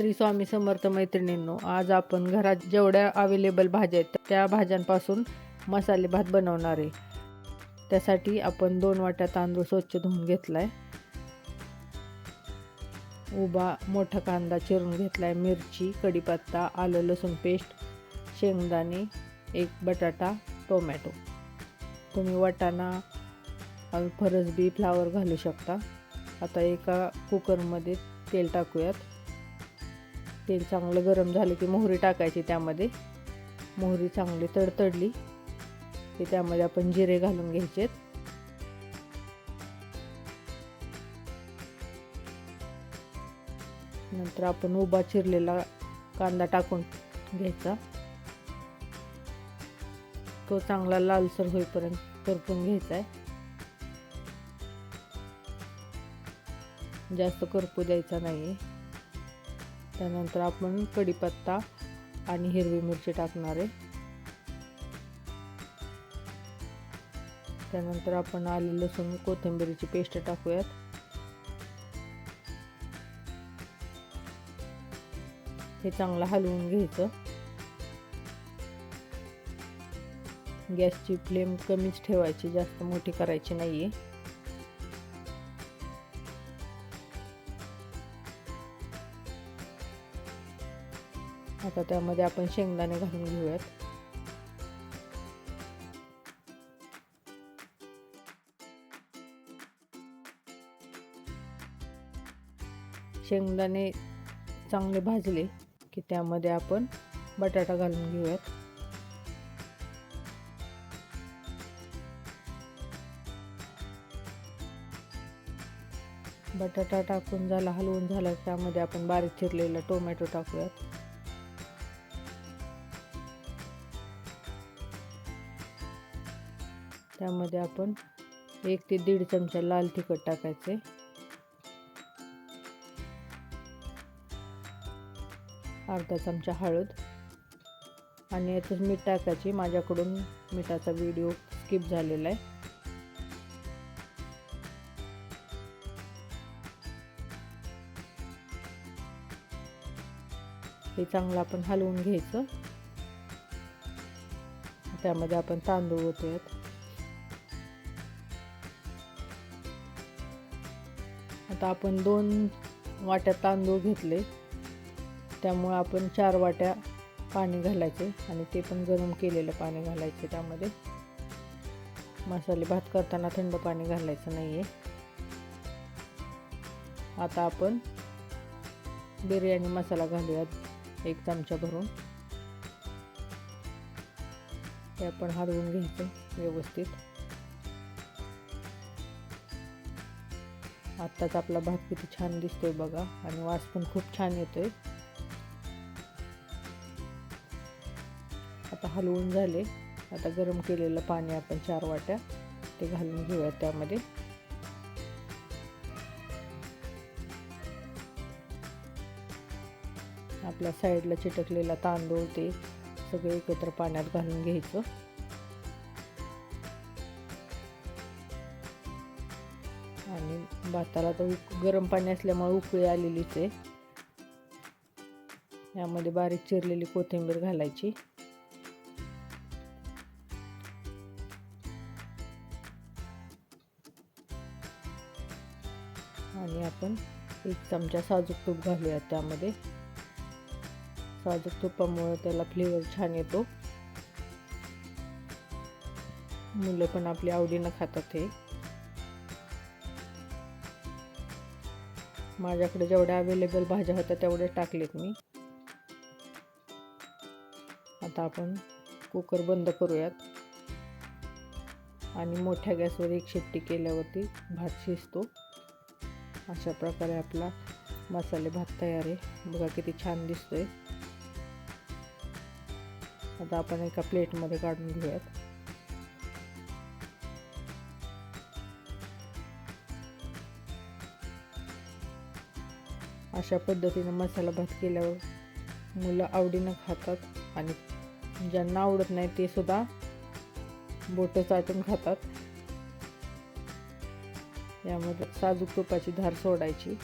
श्री स्वामी समर्थ मैत्रिणींनो आज आपण घरात जेवढ्या अवेलेबल भाज्या आहेत त्या भाज्यांपासून मसाले भात बनवणार आहे. त्यासाठी आपण दोन वाट्या तांदूळ स्वच्छ धुवून घेतला आहे उभा मोठा कांदा चिरून घेतला आहे मिरची कढीपत्ता आलं लसूण पेस्ट शेंगदाणे एक बटाटा टोमॅटो. तुम्ही वाटाणा फरसबी फ्लावर घालू शकता. आता एका कुकरमध्ये तेल टाकूयात. तेल चांगलं गरम झालं की मोहरी टाकायची त्यामध्ये. मोहरी चांगली तडतडली. की त्यामध्ये आपण जिरे घालून घ्यायचेत नंतर आपण उभा चिरलेला कांदा टाकून घ्यायचा. तो चांगला लालसर होईपर्यंत परतून घ्यायचा आहे जास्त करपू द्यायचा नाही आहे त्यानंतर आपण कढीपत्ता आणि हिरवी मिरची टाकणार आहे. त्यानंतर आपण आले लसूण कोथिंबिरीची पेस्ट टाकूयात. हे चांगलं हलवून घ्यायचं. गॅसची फ्लेम कमीच ठेवायची जास्त मोठी करायची नाही आहे आता त्यामध्ये आपण शेंगदाणे घालून घेऊयात. शेंगदाणे चांगले भाजले की त्यामध्ये आपण बटाटा घालून घेऊयात. बटाटा टाकून झाला हलवून झाला त्यामध्ये आपण बारीक चिरलेला टोमॅटो टाकूयात. त्यामध्ये आपण एक ते दीड चमचा लाल तिखट टाकायचे. अर्धा चमचा हळद. आणि यातच मीठ टाकायची. माझ्याकडून मिठाचा व्हिडिओ स्किप झालेला आहे. हे चांगलं आपण हलवून घ्यायचं. त्यामध्ये आपण तांदूळ होतोयात आता आपण दोन वाट्या तांदूळ घेतले. त्यामुळे आपण चार वाट्या पाणी घालायचे आणि ते पण गरम केलेलं पाणी घालायचे त्यामध्ये. मसाले भात करताना थंड पाणी घालायचं नाही आहे आता आपण बिर्याणी मसाला घालूयात एक चमचा भरून. ते आपण हलवून घ्यायचं व्यवस्थित. आत्ताच आपला भात किती छान दिसतोय बघा. आणि वास पण खूप छान येतोय. आता हलवून झाले. आता गरम केलेलं पाणी आपण चार वाट्या ते घालून घेऊया त्यामध्ये. आपल्या साईडला चिटकलेला तांदूळ ते सगळे एकत्र पाण्यात घालून घ्यायचं. आणि भाताला तर उक गरम पाणी असल्यामुळे उकळी आलेलीच आहे. यामध्ये बारीक चिरलेली कोथिंबीर घालायची. आणि आपण एक चमचा साजूक तूप घालूया त्यामध्ये. साजूक तुपामुळे त्याला फ्लेवर छान येतो. मुलं पण आपल्या आवडीनं खातात हे. माझ्याकडे जेवढ्या अवेलेबल भाज्या होत्या तेवढ्या टाकलेत मी. आता आपण कुकर बंद करूयात. आणि मोठ्या गॅसवर एक शिट्टी केल्यावरती भात शिजतो. अशा प्रकारे आपला मसाले भात तयार आहे. बघा किती छान दिसतोय. आता आपण एका प्लेटमध्ये काढून घेऊयात. अशा पद्धतीने मसाला भात केल्यावर मुलं आवडीनं खातात आणि ज्यांना आवडत नाही ते सुद्धा बोटं चाटून खातात. यामध्ये साजूक तुपाची धार सोडायची.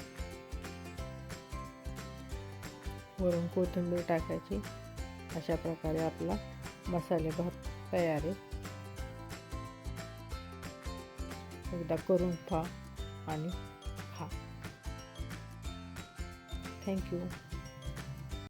वरून कोथिंबीर टाकायची. अशा प्रकारे आपला मसाले भात तयार आहे. एकदा करून पहा आणि Thank you.